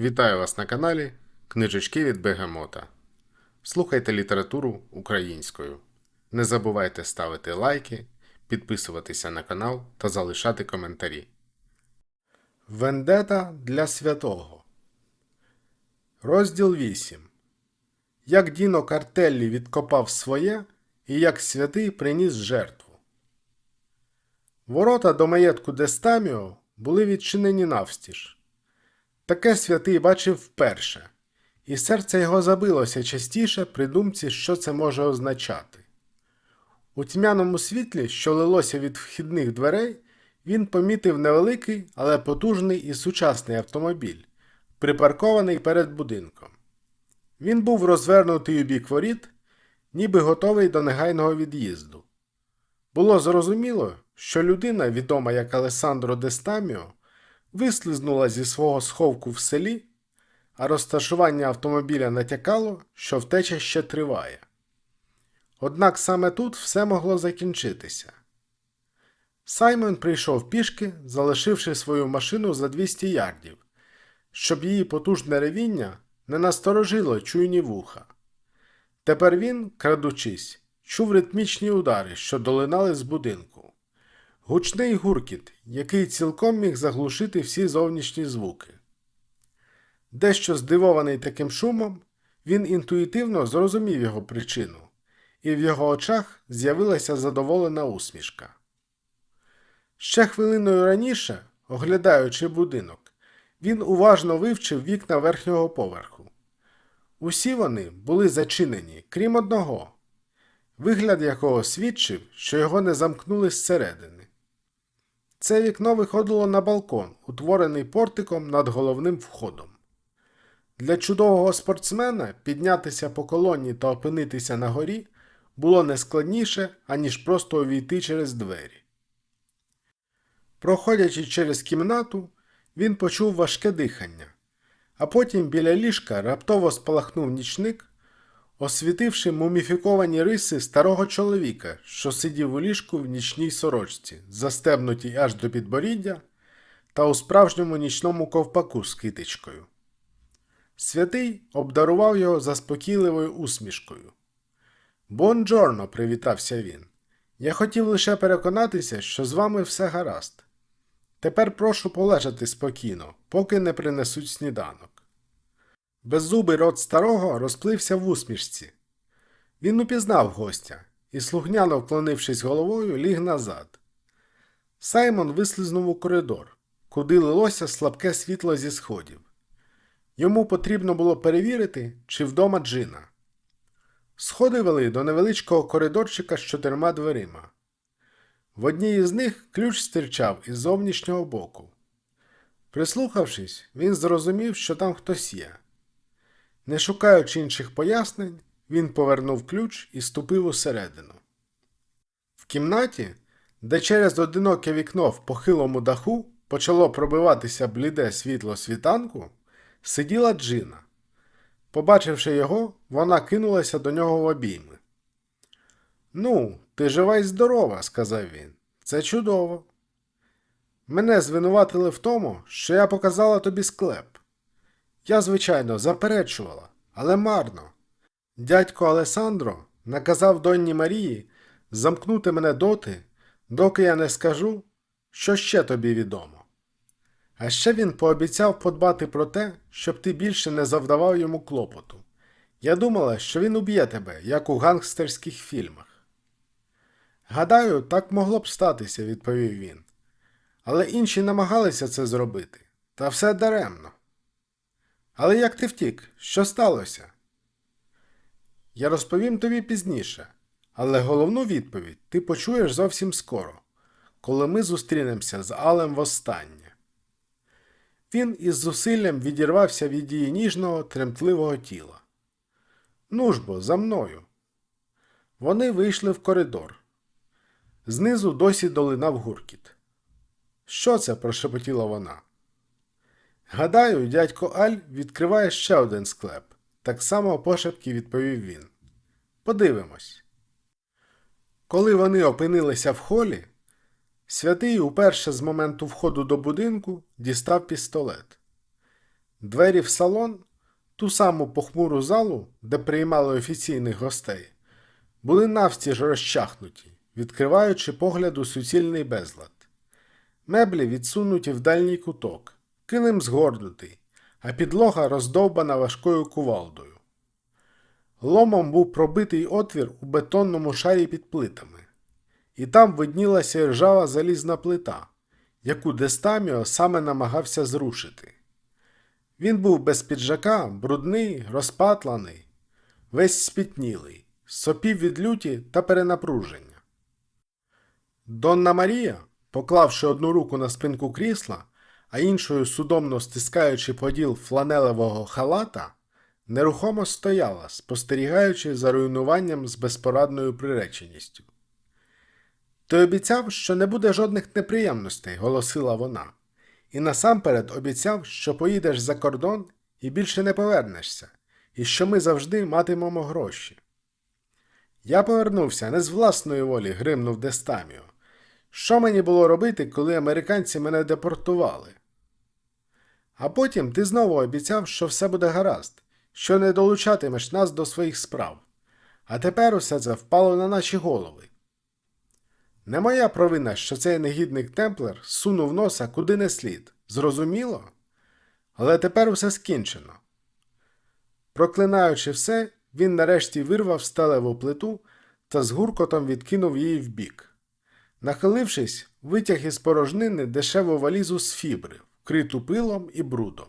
Вітаю вас на каналі Книжечки від Бегемота. Слухайте літературу українською. Не забувайте ставити лайки, підписуватися на канал та залишати коментарі. Вендета для святого. Розділ 8. Як Діно Картеллі відкопав своє і як святий приніс жертву. Ворота до маєтку Дестаміо були відчинені навстіж. Таке святий бачив вперше, і серце його забилося частіше при думці, що це може означати. У тьмяному світлі, що лилося від вхідних дверей, він помітив невеликий, але потужний і сучасний автомобіль, припаркований перед будинком. Він був розвернутий у бік воріт, ніби готовий до негайного від'їзду. Було зрозуміло, що людина, відома як Алесандро Дестаміо, вислизнула зі свого сховку в селі, а розташування автомобіля натякало, що втеча ще триває. Однак саме тут все могло закінчитися. Саймон прийшов пішки, залишивши свою машину за 200 ярдів, щоб її потужне ревіння не насторожило чуйні вуха. Тепер він, крадучись, чув ритмічні удари, що долинали з будинку. Гучний гуркіт, який цілком міг заглушити всі зовнішні звуки. Дещо здивований таким шумом, він інтуїтивно зрозумів його причину, і в його очах з'явилася задоволена усмішка. Ще хвилиною раніше, оглядаючи будинок, він уважно вивчив вікна верхнього поверху. Усі вони були зачинені, крім одного, вигляд якого свідчив, що його не замкнули зсередини. Це вікно виходило на балкон, утворений портиком над головним входом. Для чудового спортсмена піднятися по колоні та опинитися на горі було не складніше, аніж просто увійти через двері. Проходячи через кімнату, він почув важке дихання, а потім біля ліжка раптово спалахнув нічник, освітивши муміфіковані риси старого чоловіка, що сидів у ліжку в нічній сорочці, застебнутій аж до підборіддя, та у справжньому нічному ковпаку з китичкою. Святий обдарував його заспокійливою усмішкою. Бонджорно, привітався він. Я хотів лише переконатися, що з вами все гаразд. Тепер прошу полежати спокійно, поки не принесуть сніданок. Беззубий рот старого розплився в усмішці. Він упізнав гостя і, слухняно вклонившись головою, ліг назад. Саймон вислизнув у коридор, куди лилося слабке світло зі сходів. Йому потрібно було перевірити, чи вдома Джина. Сходи вели до невеличкого коридорчика з чотирма дверима. В одній із них ключ стирчав із зовнішнього боку. Прислухавшись, він зрозумів, що там хтось є. Не шукаючи інших пояснень, він повернув ключ і ступив усередину. В кімнаті, де через одиноке вікно в похилому даху почало пробиватися бліде світло світанку, сиділа Джина. Побачивши його, вона кинулася до нього в обійми. Ну, ти жива й здорова, сказав він. Це чудово. Мене звинуватили в тому, що я показала тобі склеп. Я, звичайно, заперечувала, але марно. Дядько Алесандро наказав донні Марії замкнути мене доти, доки я не скажу, що ще тобі відомо. А ще він пообіцяв подбати про те, щоб ти більше не завдавав йому клопоту. Я думала, що він уб'є тебе, як у гангстерських фільмах. Гадаю, так могло б статися, відповів він. Але інші намагалися це зробити, та все даремно. Але як ти втік? Що сталося? Я розповім тобі пізніше, але головну відповідь ти почуєш зовсім скоро, коли ми зустрінемося з Алем востаннє. Він із зусиллям відірвався від її ніжного, тремтливого тіла. Ну ж бо, за мною. Вони вийшли в коридор. Знизу досі долинав гуркіт. Що це? прошепотіла вона. Гадаю, дядько Аль відкриває ще один склеп, так само пошепки відповів він. Подивимось. Коли вони опинилися в холі, святий уперше з моменту входу до будинку дістав пістолет. Двері в салон, ту саму похмуру залу, де приймали офіційних гостей, були навстіж розчахнуті, відкриваючи погляду суцільний безлад. Меблі відсунуті в дальній куток, килим згорнутий, а підлога роздовбана важкою кувалдою. Ломом був пробитий отвір у бетонному шарі під плитами, і там виднілася ржава залізна плита, яку Дестаміо саме намагався зрушити. Він був без піджака, брудний, розпатланий, весь спітнілий, сопів від люті та перенапруження. Донна Марія, поклавши одну руку на спинку крісла, а іншою судомно стискаючи поділ фланелевого халата, нерухомо стояла, спостерігаючи за руйнуванням з безпорадною приреченістю. Ти обіцяв, що не буде жодних неприємностей, голосила вона, і насамперед обіцяв, що поїдеш за кордон і більше не повернешся, і що ми завжди матимемо гроші. Я повернувся не з власної волі, гримнув Дестаміо. Що мені було робити, коли американці мене депортували? А потім ти знову обіцяв, що все буде гаразд, що не долучатимеш нас до своїх справ. А тепер усе це впало на наші голови. Не моя провина, що цей негідник Темплер сунув носа куди не слід. Зрозуміло? Але тепер усе скінчено. Проклинаючи все, він нарешті вирвав сталеву плиту та з гуркотом відкинув її вбік. Нахилившись, витяг із порожнини дешеву валізу з фібри, вкриту пилом і брудом.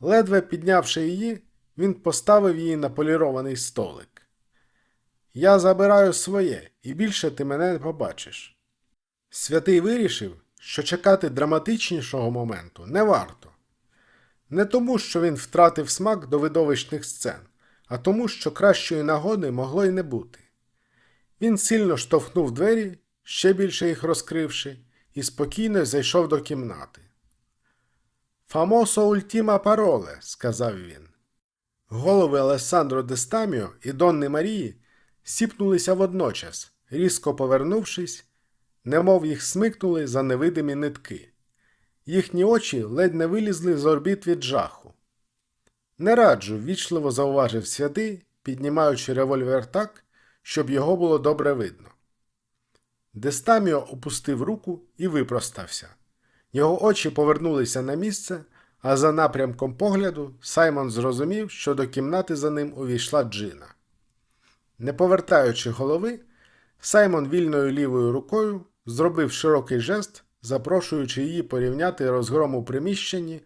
Ледве піднявши її, він поставив її на полірований столик. Я забираю своє, і більше ти мене не побачиш. Святий вирішив, що чекати драматичнішого моменту не варто. Не тому, що він втратив смак до видовищних сцен, а тому, що кращої нагоди могло й не бути. Він сильно штовхнув двері, ще більше їх розкривши, і спокійно зайшов до кімнати. Фамосо ультіма пароле, сказав він. Голови Алессандро Дестаміо і Донни Марії сіпнулися водночас, різко повернувшись, немов їх смикнули за невидимі нитки. Їхні очі ледь не вилізли з орбіт від жаху. Не раджу, ввічливо зауважив святий, піднімаючи револьвер так, щоб його було добре видно. Дестаміо опустив руку і випростався. Його очі повернулися на місце, а за напрямком погляду Саймон зрозумів, що до кімнати за ним увійшла Джина. Не повертаючи голови, Саймон вільною лівою рукою зробив широкий жест, запрошуючи її порівняти розгром у приміщенні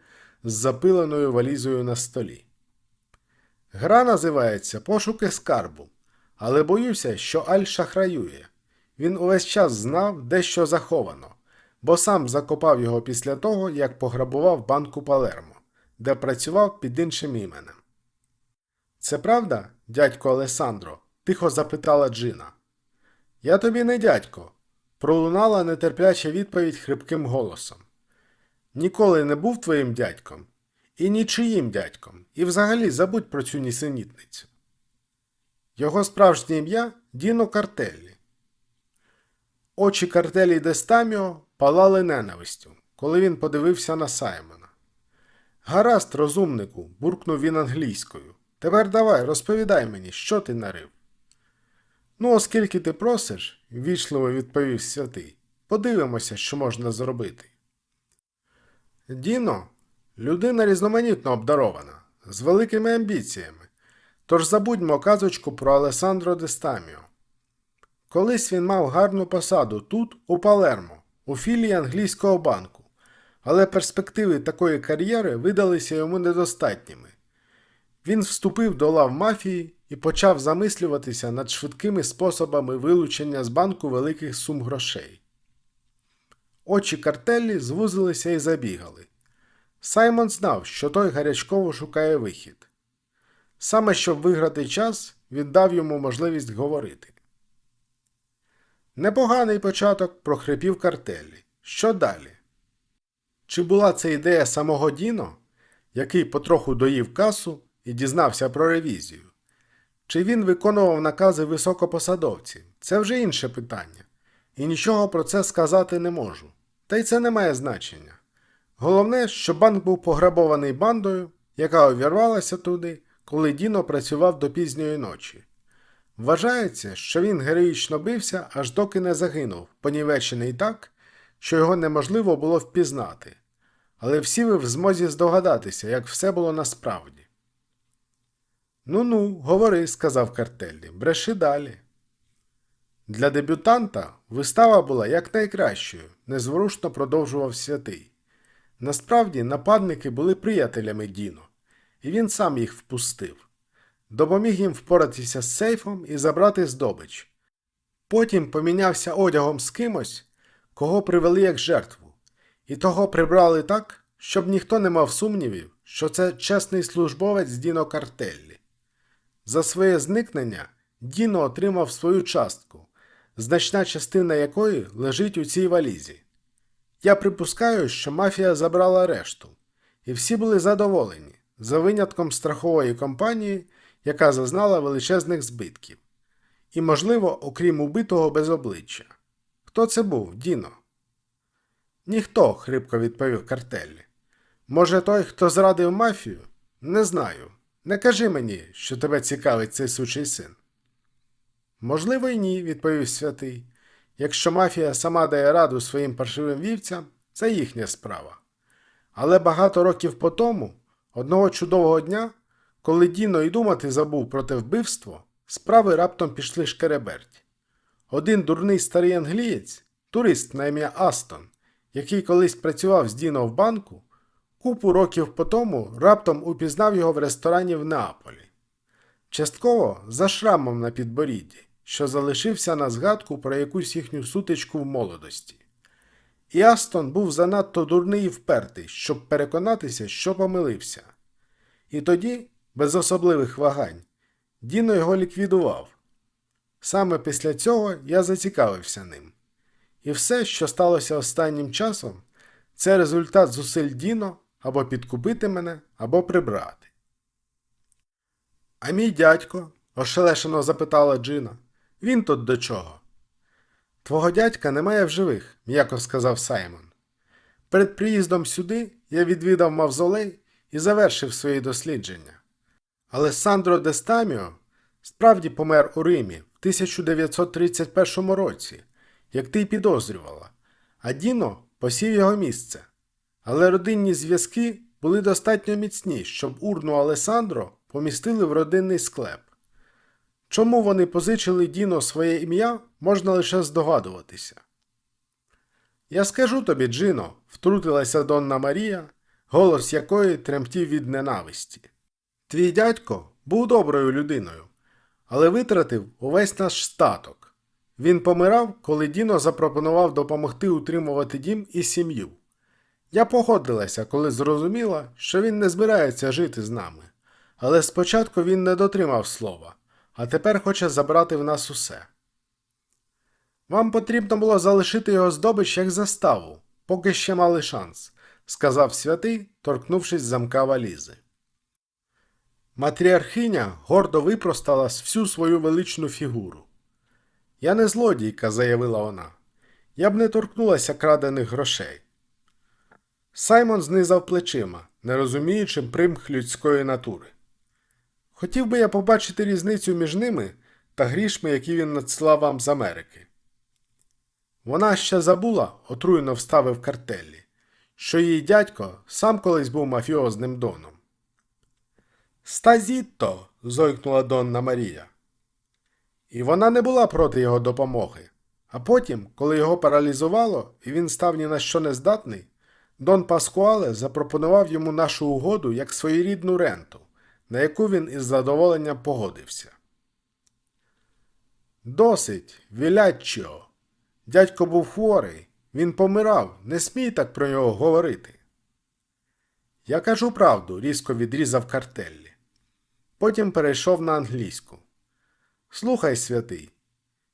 з запиленою валізою на столі. Гра називається Пошуки скарбу, але боюся, що Аль шахраює. Він увесь час знав, де що заховано, бо сам закопав його після того, як пограбував банку Палермо, де працював під іншим іменем. Це правда, дядько Алесандро? тихо запитала Джина. Я тобі не дядько, пролунала нетерпляча відповідь хрипким голосом. Ніколи не був твоїм дядьком і нічиїм дядьком, і взагалі забудь про цю нісенітницю. Його справжнє ім'я Діно Картеллі. Очі картелі Дестаміо палали ненавистю, коли він подивився на Саймона. Гаразд, розумнику, буркнув він англійською. Тепер давай, розповідай мені, що ти нарив. Ну, оскільки ти просиш, ввічливо відповів святий, подивимося, що можна зробити. Діно людина різноманітно обдарована, з великими амбіціями. Тож забудьмо казочку про Алесандро Дестаміо. Колись він мав гарну посаду тут, у Палермо, у філії англійського банку, але перспективи такої кар'єри видалися йому недостатніми. Він вступив до лав мафії і почав замислюватися над швидкими способами вилучення з банку великих сум грошей. Очі картелі звузилися і забігали. Саймон знав, що той гарячково шукає вихід. Саме щоб виграти час, він дав йому можливість говорити. Непоганий початок прохрипів картелі. Що далі? Чи була це ідея самого Діно, який потроху доїв касу і дізнався про ревізію? Чи він виконував накази високопосадовців? Це вже інше питання. І нічого про це сказати не можу. Та й це не має значення. Головне, що банк був пограбований бандою, яка увірвалася туди, коли Діно працював до пізньої ночі. Вважається, що він героїчно бився, аж доки не загинув, понівечений так, що його неможливо було впізнати. Але всі ви в змозі здогадатися, як все було насправді. Ну ну, говори, сказав картеллі, бреши далі. Для дебютанта вистава була якнайкращою, незворушно продовжував святий. Насправді нападники були приятелями Діно, і він сам їх впустив. Допоміг їм впоратися з сейфом і забрати здобич. Потім помінявся одягом з кимось, кого привели як жертву, і того прибрали так, щоб ніхто не мав сумнівів, що це чесний службовець Діно Картеллі. За своє зникнення Діно отримав свою частку, значна частина якої лежить у цій валізі. Я припускаю, що мафія забрала решту, і всі були задоволені, за винятком страхової компанії, яка зазнала величезних збитків. І, можливо, окрім убитого без обличчя. Хто це був, Діно? Ніхто, хрипко відповів картеллі. Може, той, хто зрадив мафію? Не знаю. Не кажи мені, що тебе цікавить цей сучий син. Можливо, й ні, відповів святий. Якщо мафія сама дає раду своїм паршивим вівцям, це їхня справа. Але багато років по тому, одного чудового дня, коли Діно й думати забув про те вбивство, справи раптом пішли шкереберть. Один дурний старий англієць, турист на ім'я Астон, який колись працював з Діно в банку, купу років по тому раптом упізнав його в ресторані в Неаполі. Частково за шрамом на підборідді, що залишився на згадку про якусь їхню сутичку в молодості. І Астон був занадто дурний і впертий, щоб переконатися, що помилився. І тоді, без особливих вагань, Діно його ліквідував. Саме після цього я зацікавився ним. І все, що сталося останнім часом, це результат зусиль Діно або підкупити мене, або прибрати. А мій дядько? ошелешено запитала Джина. Він тут до чого? Твого дядька немає в живих, м'яко сказав Саймон. Перед приїздом сюди я відвідав мавзолей і завершив свої дослідження. Алессандро Дестаміо справді помер у Римі в 1931 році, як ти й підозрювала, а Діно посів його місце. Але родинні зв'язки були достатньо міцні, щоб урну Алесандро помістили в родинний склеп. Чому вони позичили Діно своє ім'я, можна лише здогадуватися. Я скажу тобі, Джино, втрутилася Донна Марія, голос якої тремтів від ненависті. Твій дядько був доброю людиною, але витратив увесь наш статок. Він помирав, коли Діно запропонував допомогти утримувати дім і сім'ю. Я погодилася, коли зрозуміла, що він не збирається жити з нами. Але спочатку він не дотримав слова, а тепер хоче забрати в нас усе. Вам потрібно було залишити його здобич як заставу, поки ще мали шанс, сказав святий, торкнувшись замка валізи. Матріархиня гордо випростала всю свою величну фігуру. Я не злодійка, заявила вона. Я б не торкнулася крадених грошей. Саймон знизав плечима, не розуміючи примх людської натури. Хотів би я побачити різницю між ними та грішми, які він надсилав вам з Америки. Вона ще забула, отруєно вставив картеллі, що її дядько сам колись був мафіозним доном. Стазітто. зойкнула Донна Марія. І вона не була проти його допомоги. А потім, коли його паралізувало і він став ні на що не здатний, Дон Паскуале запропонував йому нашу угоду як своєрідну ренту, на яку він із задоволенням погодився. Досить, Віляччо. Дядько був хворий, він помирав, не смій так про нього говорити. Я кажу правду, різко відрізав картеллі. Потім перейшов на англійську. Слухай, святий,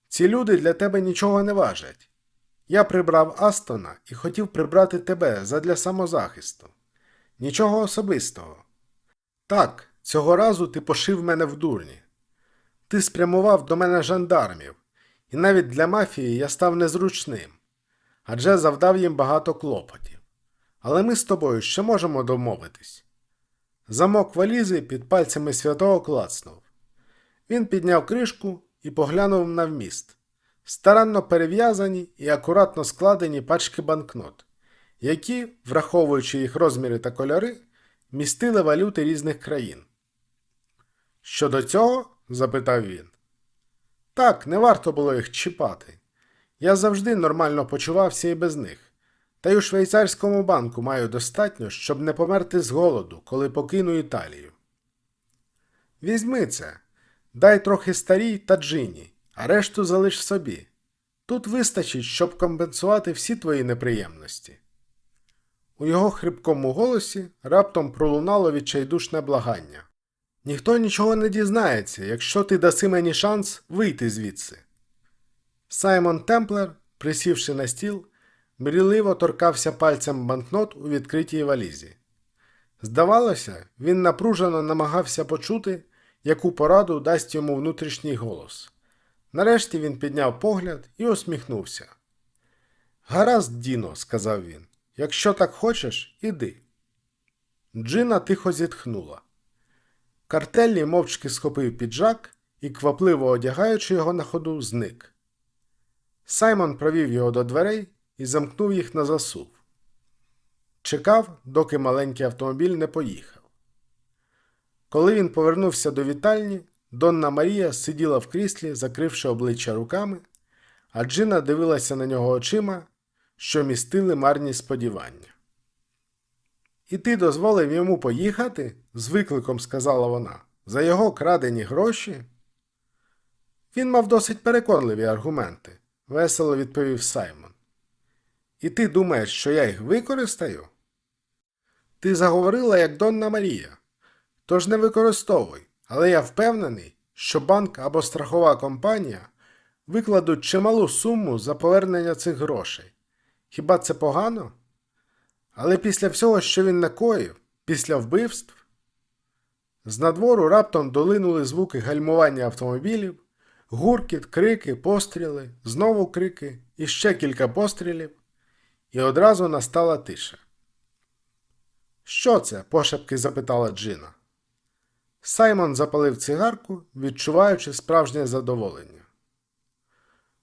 ці люди для тебе нічого не важать. Я прибрав Астона і хотів прибрати тебе задля самозахисту. Нічого особистого. Так, цього разу ти пошив мене в дурні. Ти спрямував до мене жандармів, і навіть для мафії я став незручним, адже завдав їм багато клопотів. але ми з тобою ще можемо домовитись. Замок валізи під пальцями святого клацнув. Він підняв кришку і поглянув на вміст. Старанно перев'язані і акуратно складені пачки банкнот, які, враховуючи їх розміри та кольори, містили валюти різних країн. Щодо цього? запитав він. Так, не варто було їх чіпати. Я завжди нормально почувався і без них. Та й у швейцарському банку маю достатньо, щоб не померти з голоду, коли покину Італію. Візьми це, дай трохи старій та джині, а решту залиш собі. Тут вистачить, щоб компенсувати всі твої неприємності. У його хрипкому голосі раптом пролунало відчайдушне благання. Ніхто нічого не дізнається, якщо ти даси мені шанс вийти звідси. Саймон Темплер, присівши на стіл, мрійливо торкався пальцем банкнот у відкритій валізі. Здавалося, він напружено намагався почути, яку пораду дасть йому внутрішній голос. Нарешті він підняв погляд і усміхнувся. Гаразд, Діно, сказав він, якщо так хочеш, іди. Джина тихо зітхнула. Картеллі мовчки схопив піджак і, квапливо одягаючи його на ходу, зник. Саймон провів його до дверей і замкнув їх на засув. Чекав, доки маленький автомобіль не поїхав. Коли він повернувся до вітальні, Донна Марія сиділа в кріслі, закривши обличчя руками, а Джина дивилася на нього очима, що містили марні сподівання. І ти дозволив йому поїхати? з викликом сказала вона. За його крадені гроші? Він мав досить переконливі аргументи, весело відповів Саймон. І ти думаєш, що я їх використаю? Ти заговорила як Донна Марія. Тож не використовуй, але я впевнений, що банк або страхова компанія викладуть чималу суму за повернення цих грошей. Хіба це погано? Але після всього, що він накоїв, після вбивств, з надвору раптом долинули звуки гальмування автомобілів, гуркіт, крики, постріли, знову крики і ще кілька пострілів, і одразу настала тиша. Що це? пошепки запитала Джина. Саймон запалив цигарку, відчуваючи справжнє задоволення.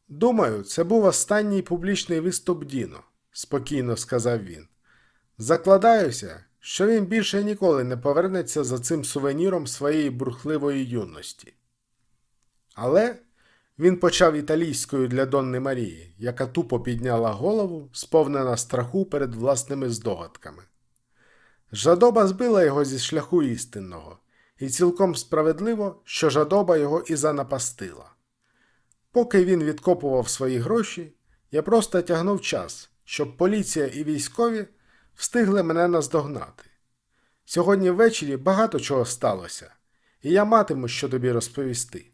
Думаю, це був останній публічний виступ Діно, спокійно сказав він. Закладаюся, що він більше ніколи не повернеться за цим сувеніром своєї бурхливої юності. Але він почав італійською для Донни Марії, яка тупо підняла голову, сповнена страху перед власними здогадками. Жадоба збила його зі шляху істинного, і цілком справедливо, що жадоба його і занапастила. Поки він відкопував свої гроші, я просто тягнув час, щоб поліція і військові встигли мене наздогнати. Сьогодні ввечері багато чого сталося, і я матиму що тобі розповісти.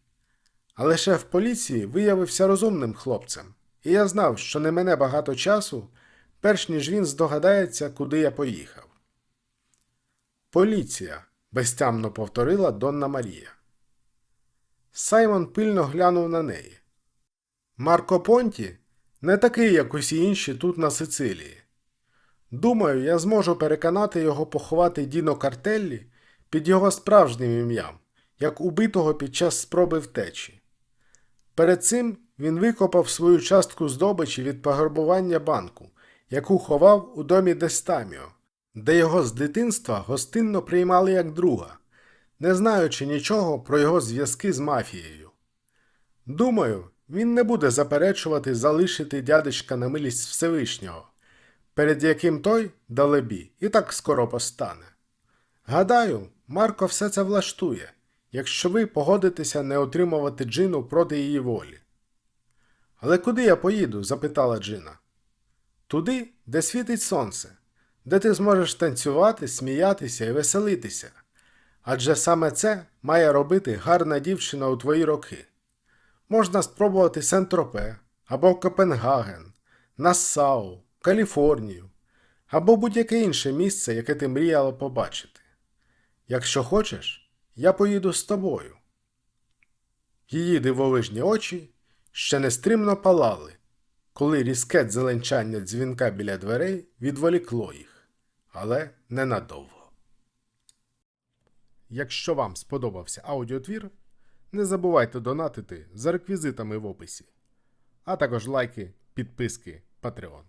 Але шеф поліції виявився розумним хлопцем, і я знав, що не мене багато часу, перш ніж він здогадається, куди я поїхав. Поліція, безтямно повторила Донна Марія. Саймон пильно глянув на неї. Марко Понті не такий, як усі інші тут на Сицилії. Думаю, я зможу переконати його поховати Діно Картеллі під його справжнім ім'ям, як убитого під час спроби втечі. Перед цим він викопав свою частку здобичі від пограбування банку, яку ховав у домі Дестаміо, де його з дитинства гостинно приймали як друга, не знаючи нічого про його зв'язки з мафією. Думаю, він не буде заперечувати залишити дядечка на милість Всевишнього, перед яким той, далебі, і так скоро постане. Гадаю, Марко все це влаштує, якщо ви погодитеся не отримувати Джину проти її волі. Але куди я поїду? запитала Джина. Туди, де світить сонце, де ти зможеш танцювати, сміятися і веселитися. Адже саме це має робити гарна дівчина у твої роки. Можна спробувати Сент-Тропе або Копенгаген, Нассау, Каліфорнію або будь-яке інше місце, яке ти мріяла побачити. Якщо хочеш, я поїду з тобою. Її дивовижні очі ще нестримно палали, коли різке зеленчання дзвінка біля дверей відволікло їх. але ненадовго. Якщо вам сподобався аудіотвір, не забувайте донатити за реквізитами в описі, а також лайки, підписки, Patreon.